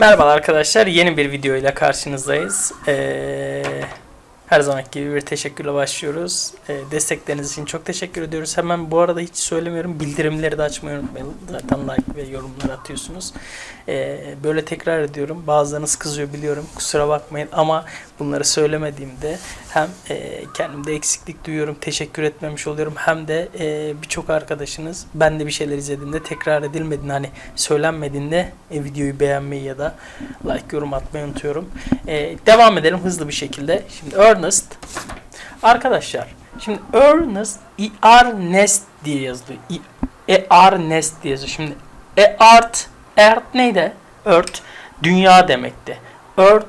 Merhaba arkadaşlar, yeni bir video ile karşınızdayız. Ee, her zamanki gibi bir teşekkürle başlıyoruz. Ee, destekleriniz için çok teşekkür ediyoruz. Hemen bu arada hiç söylemiyorum, bildirimleri de açmayı unutmayın. Zaten like ve yorumlar atıyorsunuz. Ee, böyle tekrar ediyorum, bazılarınız kızıyor biliyorum, kusura bakmayın ama bunları söylemediğimde hem e, kendimde eksiklik duyuyorum, teşekkür etmemiş oluyorum hem de e, birçok arkadaşınız ben de bir şeyler izlediğinde tekrar edilmediğinde hani söylenmediğinde e, videoyu beğenmeyi ya da like yorum atmayı unutuyorum. E, devam edelim hızlı bir şekilde. Şimdi Ernest arkadaşlar şimdi Ernest Ernest diye yazılıyor. E Ernest diye yazıyor. Şimdi e art art neydi? Earth dünya demekti. Earth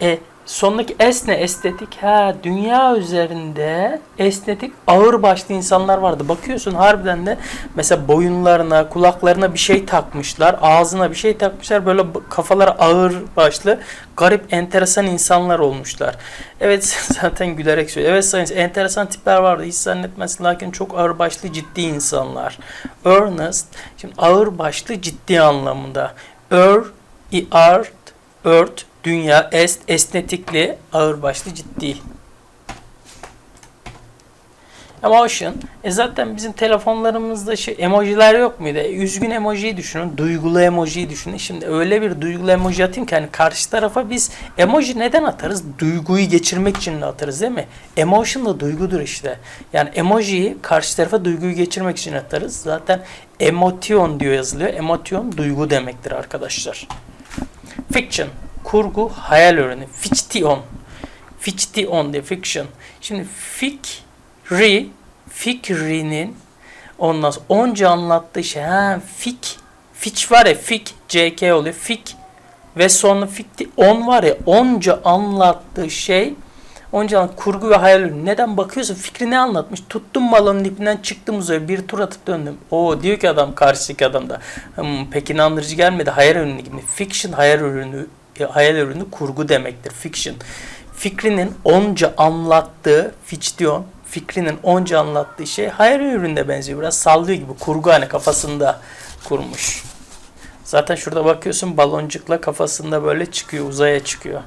e Sondaki es ne? Estetik. Ha, dünya üzerinde estetik ağır başlı insanlar vardı. Bakıyorsun harbiden de mesela boyunlarına, kulaklarına bir şey takmışlar. Ağzına bir şey takmışlar. Böyle kafaları ağır başlı, garip, enteresan insanlar olmuşlar. Evet zaten gülerek söylüyor. Evet sayın enteresan tipler vardı. Hiç zannetmezsin. Lakin çok ağır başlı, ciddi insanlar. Earnest, şimdi ağır başlı, ciddi anlamında. Er, art, earth, dünya, est, estetikli, ağırbaşlı, ciddi. Emotion. E zaten bizim telefonlarımızda şey, emojiler yok muydu? E, üzgün emojiyi düşünün, duygulu emojiyi düşünün. Şimdi öyle bir duygulu emoji atayım ki hani karşı tarafa biz emoji neden atarız? Duyguyu geçirmek için de atarız değil mi? Emotion da duygudur işte. Yani emojiyi karşı tarafa duyguyu geçirmek için atarız. Zaten emotion diyor yazılıyor. Emotion duygu demektir arkadaşlar. Fiction kurgu hayal ürünü. Fiction. Fiction diye fiction. Şimdi fikri fikrinin ondan sonra onca anlattığı şey. Ha, fik. Fiç var ya fik. CK oluyor. Fik. Ve sonra fikti on var ya onca anlattığı şey onca kurgu ve hayal ürünü. Neden bakıyorsun? Fikri ne anlatmış? Tuttum balonun ipinden çıktım uzaya bir tur atıp döndüm. O diyor ki adam karşıdaki adam da. Hmm, pek inandırıcı gelmedi. Hayal ürünü gibi. Fiction hayal ürünü hayal ürünü kurgu demektir. Fiction. Fikrinin onca anlattığı fiction, fikrinin onca anlattığı şey hayal ürününe benziyor. Biraz sallıyor gibi. Kurgu hani kafasında kurmuş. Zaten şurada bakıyorsun baloncukla kafasında böyle çıkıyor, uzaya çıkıyor.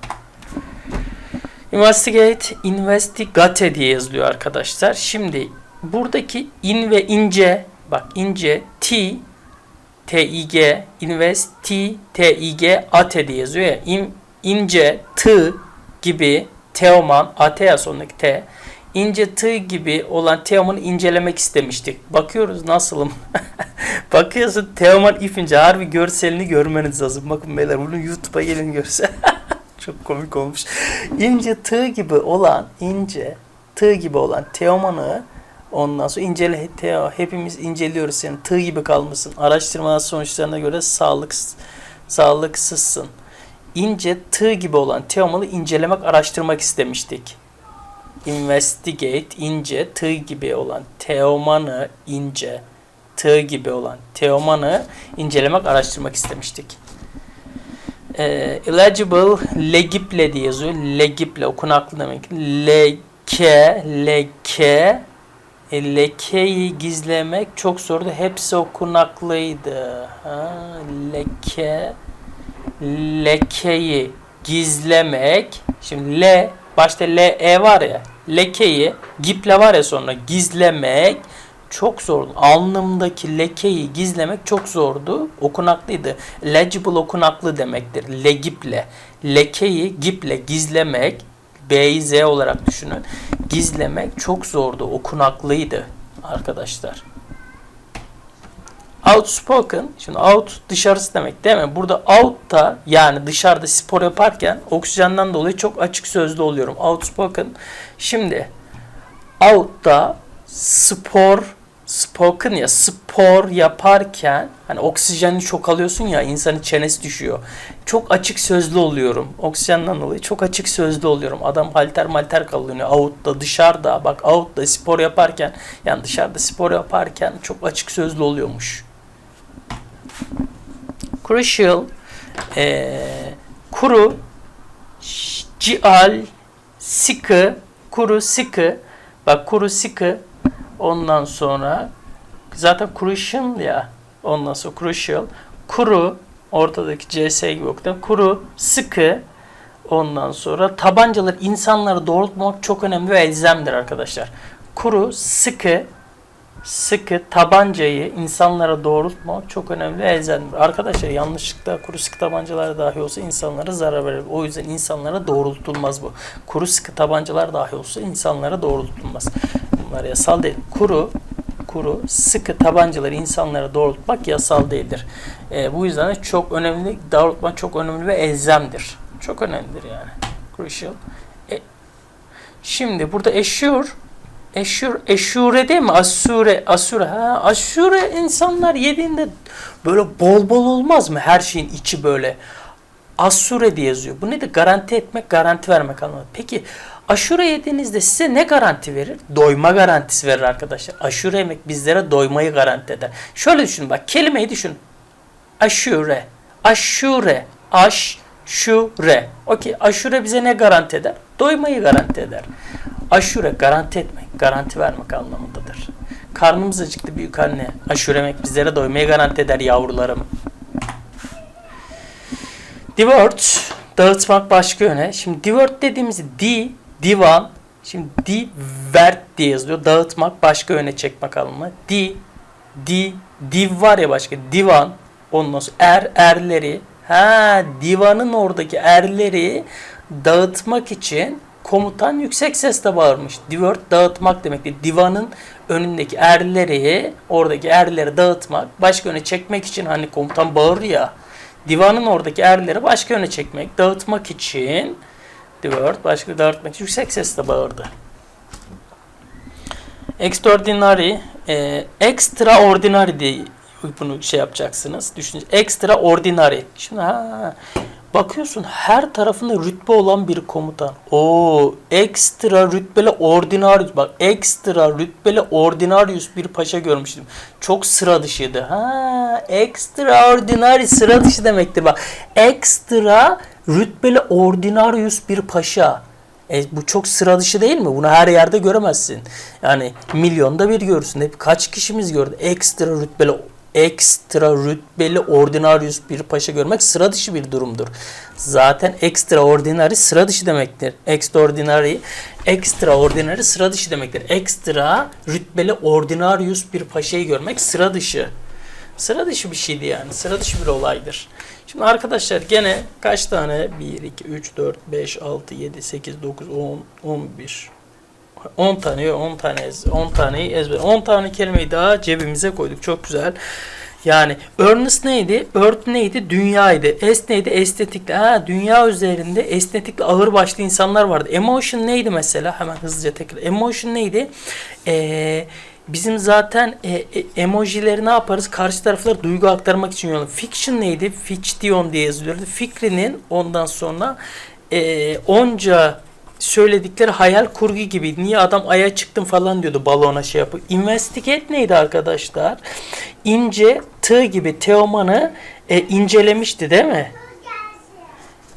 Investigate, investigate diye yazılıyor arkadaşlar. Şimdi buradaki in ve ince, bak ince, t TIG, invest, T, TIG, AT diye yazıyor ya. In, ince, T gibi Teoman, AT ya sonundaki T. ince T gibi olan Teoman'ı incelemek istemiştik. Bakıyoruz nasılım. Bakıyorsun Teoman ifince harbi görselini görmeniz lazım. Bakın beyler bunu YouTube'a gelin görse. Çok komik olmuş. İnce T gibi olan, ince T gibi olan Teoman'ı Ondan sonra incele Teo hepimiz inceliyoruz seni. Tığ gibi kalmışsın. Araştırma sonuçlarına göre sağlık sağlıksızsın. İnce tığ gibi olan Teoman'ı incelemek, araştırmak istemiştik. Investigate ince tığ gibi olan Teoman'ı ince tığ gibi olan Teoman'ı incelemek, araştırmak istemiştik. Ee, illegible legible diye yazıyor. Legible okunaklı demek. Leke leke e, lekeyi gizlemek çok zordu. Hepsi okunaklıydı. Ha, leke lekeyi gizlemek. Şimdi le başta le e var ya. Lekeyi giple var ya sonra gizlemek çok zordu. Alnımdaki lekeyi gizlemek çok zordu. Okunaklıydı. Legible okunaklı demektir. Legible. Lekeyi giple gizlemek B'yi Z olarak düşünün. Gizlemek çok zordu. Okunaklıydı arkadaşlar. Outspoken, şimdi out dışarısı demek değil mi? Burada out da yani dışarıda spor yaparken oksijenden dolayı çok açık sözlü oluyorum. Outspoken. Şimdi out'ta spor spoken ya spor yaparken hani oksijeni çok alıyorsun ya insanın çenesi düşüyor. Çok açık sözlü oluyorum. Oksijenden dolayı çok açık sözlü oluyorum. Adam halter malter kalıyor. Out'ta dışarıda bak out'ta spor yaparken yani dışarıda spor yaparken çok açık sözlü oluyormuş. Crucial ee, kuru cial sıkı kuru sıkı bak kuru sıkı Ondan sonra zaten crucial ya. Ondan sonra crucial. Kuru. Ortadaki CS gibi okudum. Kuru, sıkı, ondan sonra tabancaları insanları doğrultmak çok önemli ve elzemdir arkadaşlar. Kuru, sıkı, sıkı tabancayı insanlara doğrultmak çok önemli elzemdir. Arkadaşlar yanlışlıkla kuru sıkı tabancalar dahi olsa insanlara zarar verir. O yüzden insanlara doğrultulmaz bu. Kuru sıkı tabancalar dahi olsa insanlara doğrultulmaz. Bunlar yasal değil. Kuru, kuru, sıkı tabancaları insanlara doğrultmak yasal değildir. E, bu yüzden de çok önemli, doğrultmak çok önemli ve elzemdir. Çok önemlidir yani. Crucial. E, şimdi burada assure, assure, assure değil mi? Asure, asure. Ha, asure insanlar yediğinde böyle bol bol olmaz mı? Her şeyin içi böyle. Asure diye yazıyor. Bu nedir? Garanti etmek, garanti vermek anlamında. Peki aşure yediğinizde size ne garanti verir? Doyma garantisi verir arkadaşlar. Aşure yemek bizlere doymayı garanti eder. Şöyle düşünün bak kelimeyi düşün. Aşure. Aşure. Aşure. Okey. Aşure bize ne garanti eder? Doymayı garanti eder. Aşure garanti etmek, garanti vermek anlamındadır. Karnımız acıktı büyük anne. Aşure yemek bizlere doymayı garanti eder yavrularım. Divert, dağıtmak başka yöne. Şimdi divert dediğimiz di, divan, şimdi divert diye yazılıyor. Dağıtmak başka yöne çekmek anlamı. Di, di, div var ya başka, divan, ondan sonra er, erleri, ha divanın oradaki erleri dağıtmak için komutan yüksek sesle bağırmış. Divert dağıtmak demektir. Divanın önündeki erleri, oradaki erleri dağıtmak, başka yöne çekmek için hani komutan bağırır ya. Divanın oradaki erleri başka yöne çekmek, dağıtmak için divert, başka dağıtmak için yüksek sesle bağırdı. Extraordinary, e, extraordinary diye bunu şey yapacaksınız. Düşünün. Extraordinary. Şimdi ha, bakıyorsun her tarafında rütbe olan bir komutan. O ekstra rütbeli ordinarius. Bak ekstra rütbeli ordinarius bir paşa görmüştüm. Çok sıra dışıydı. Ha extraordinary sıra dışı demektir bak. Ekstra rütbeli ordinarius bir paşa. E, bu çok sıra dışı değil mi? Bunu her yerde göremezsin. Yani milyonda bir görürsün. Hep kaç kişimiz gördü? Ekstra rütbeli ekstra rütbeli ordinarius bir paşa görmek sıra dışı bir durumdur. Zaten extraordinary sıra dışı demektir. Extraordinary, extraordinary sıra dışı demektir. Ekstra rütbeli ordinarius bir paşayı görmek sıra dışı. Sıra dışı bir şeydi yani. Sıra dışı bir olaydır. Şimdi arkadaşlar gene kaç tane? 1, 2, 3, 4, 5, 6, 7, 8, 9, 10, 11, 10 tane 10 tane ez, 10 taneyi ezber 10 tane kelimeyi daha cebimize koyduk. Çok güzel. Yani earnest neydi? Earth neydi? Dünyaydı. Es neydi? Estetikli. Ha, dünya üzerinde estetikli ağır başlı insanlar vardı. Emotion neydi mesela? Hemen hızlıca tekrar. Emotion neydi? Eee Bizim zaten e, e, emojileri ne yaparız? Karşı taraflara duygu aktarmak için yolluyoruz. Fiction neydi? Fiction diye yazılıyordu. Fikrinin ondan sonra e, onca söyledikleri hayal kurgu gibi. Niye adam aya çıktım falan diyordu balona şey yapıp. Investigate neydi arkadaşlar? İnce tığ gibi Teoman'ı e, incelemişti değil mi?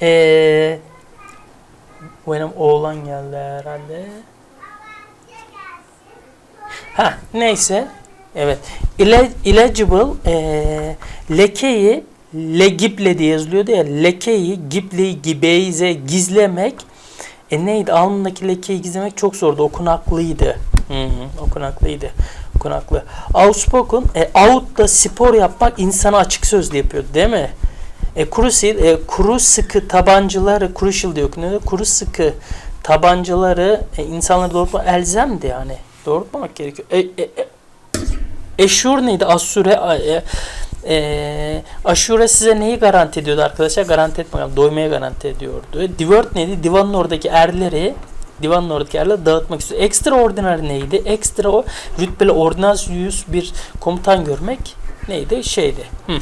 E, benim oğlan geldi herhalde. Ha neyse. Evet. Ille- Illegible e, lekeyi legible diye yazılıyordu ya. Lekeyi, gibleyi, gibeize gizlemek e neydi? Alnındaki lekeyi gizlemek çok zordu. Okunaklıydı. Hı hı, okunaklıydı. Okunaklı. Outspoken, e, out da spor yapmak insana açık sözlü yapıyordu değil mi? E, si- e, kuru sıkı tabancaları, crucial diyor. Diyor? Kuru sıkı tabancaları e, insanları doğrultma elzemdi yani. Doğrultmamak gerekiyor. E, e, e, Eşur neydi? Asure e, e, aşure size neyi garanti ediyordu arkadaşlar? Garanti etmek, doymaya garanti ediyordu. Divert neydi? Divanın oradaki erleri divanın oradaki erleri dağıtmak istiyor. Extraordinary neydi? Ekstra o rütbeli ordinarius bir komutan görmek neydi? Şeydi. Hı.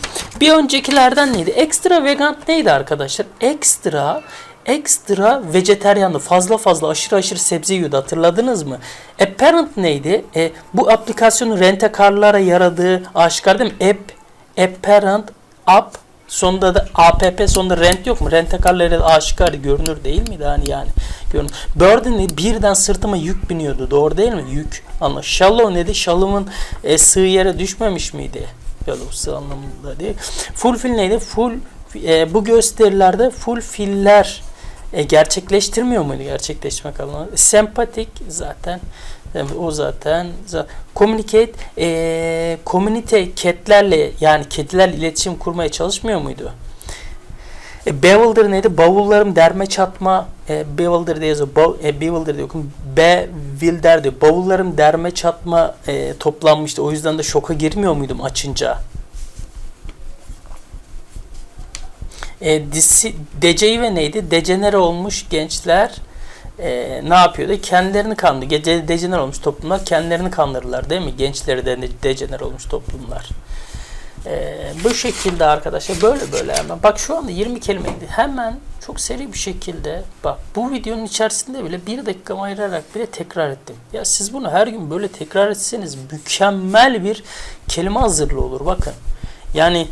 Bir öncekilerden neydi? Extravagant neydi arkadaşlar? Ekstra ekstra vejeteryandı. Fazla fazla aşırı aşırı sebze yiyordu. Hatırladınız mı? Apparent neydi? E, bu aplikasyonun rentekarlara yaradığı aşikar değil mi? App, apparent, app sonunda da app sonunda rent yok mu? Rentekarlara aşikar görünür değil miydi hani yani? Görünür. Burden? Birden sırtıma yük biniyordu. Doğru değil mi? Yük. Ama shallow neydi? Shallow'un e, sığ yere düşmemiş miydi? Velocity anlamında değil. Fulfill neydi? Full e, bu gösterilerde fulfiller e, gerçekleştirmiyor muydu gerçekleştirmek anlamında? Sempatik zaten e, o zaten, zaten communicate e, community catlerle yani kedilerle iletişim kurmaya çalışmıyor muydu? E, bewilder neydi? Bavullarım derme çatma e, bewilder diye yazıyor. Bav, e, bewilder diyor. Bewilder diyor. Bavullarım derme çatma e, toplanmıştı. O yüzden de şoka girmiyor muydum açınca? E, disi, DC'yi ve neydi? Dejenere olmuş gençler e, ne yapıyordu? Kendilerini kandırdı. Gece dejener olmuş toplumlar kendilerini kandırırlar değil mi? Gençleri de dejener olmuş toplumlar. E, bu şekilde arkadaşlar böyle böyle hemen. Bak şu anda 20 kelimeydi. Hemen çok seri bir şekilde bak bu videonun içerisinde bile bir dakika ayırarak bile tekrar ettim. Ya siz bunu her gün böyle tekrar etseniz mükemmel bir kelime hazırlığı olur bakın. Yani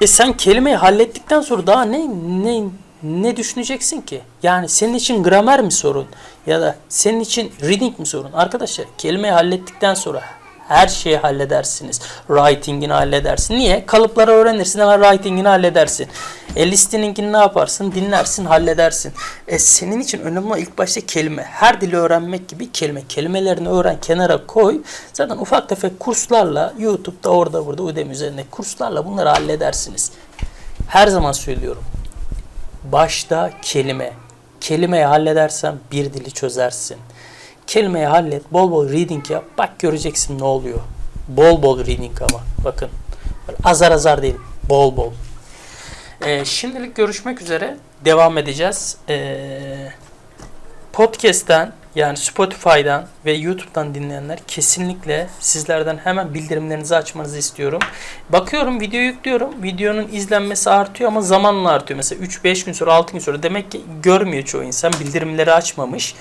e sen kelimeyi hallettikten sonra daha ne ne ne düşüneceksin ki? Yani senin için gramer mi sorun ya da senin için reading mi sorun? Arkadaşlar kelimeyi hallettikten sonra her şeyi halledersiniz. Writing'ini halledersin. Niye? Kalıpları öğrenirsin hemen writing'ini halledersin. E listening'ini ne yaparsın? Dinlersin, halledersin. E senin için önemli ilk başta kelime. Her dili öğrenmek gibi kelime. Kelimelerini öğren, kenara koy. Zaten ufak tefek kurslarla YouTube'da orada burada Udemy üzerinde kurslarla bunları halledersiniz. Her zaman söylüyorum. Başta kelime. Kelimeyi halledersen bir dili çözersin. Kelimeyi hallet, bol bol reading yap. Bak göreceksin ne oluyor. Bol bol reading ama. Bakın. Azar azar değil. Bol bol. Ee, şimdilik görüşmek üzere. Devam edeceğiz. Ee, podcast'ten yani Spotify'dan ve YouTube'dan dinleyenler kesinlikle sizlerden hemen bildirimlerinizi açmanızı istiyorum. Bakıyorum video yüklüyorum. Videonun izlenmesi artıyor ama zamanla artıyor. Mesela 3-5 gün sonra 6 gün sonra demek ki görmüyor çoğu insan. Bildirimleri açmamış.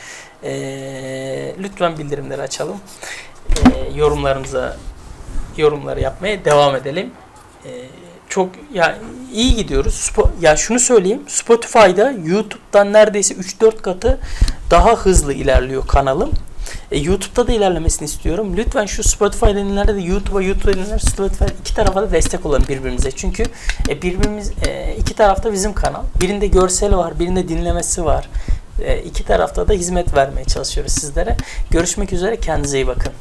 Ee, lütfen bildirimleri açalım. Ee, yorumlarımıza yorumları yapmaya devam edelim. Ee, çok ya iyi gidiyoruz. Spo- ya şunu söyleyeyim. Spotify'da YouTube'dan neredeyse 3-4 katı daha hızlı ilerliyor kanalım. E, YouTube'da da ilerlemesini istiyorum. Lütfen şu Spotify dinleyenlerde de YouTube'a, YouTube'a dinleyenler Spotify iki tarafa da destek olun birbirimize. Çünkü e, birbirimiz e, iki tarafta bizim kanal. Birinde görseli var, birinde dinlemesi var. E, iki tarafta da hizmet vermeye çalışıyoruz sizlere. Görüşmek üzere. Kendinize iyi bakın.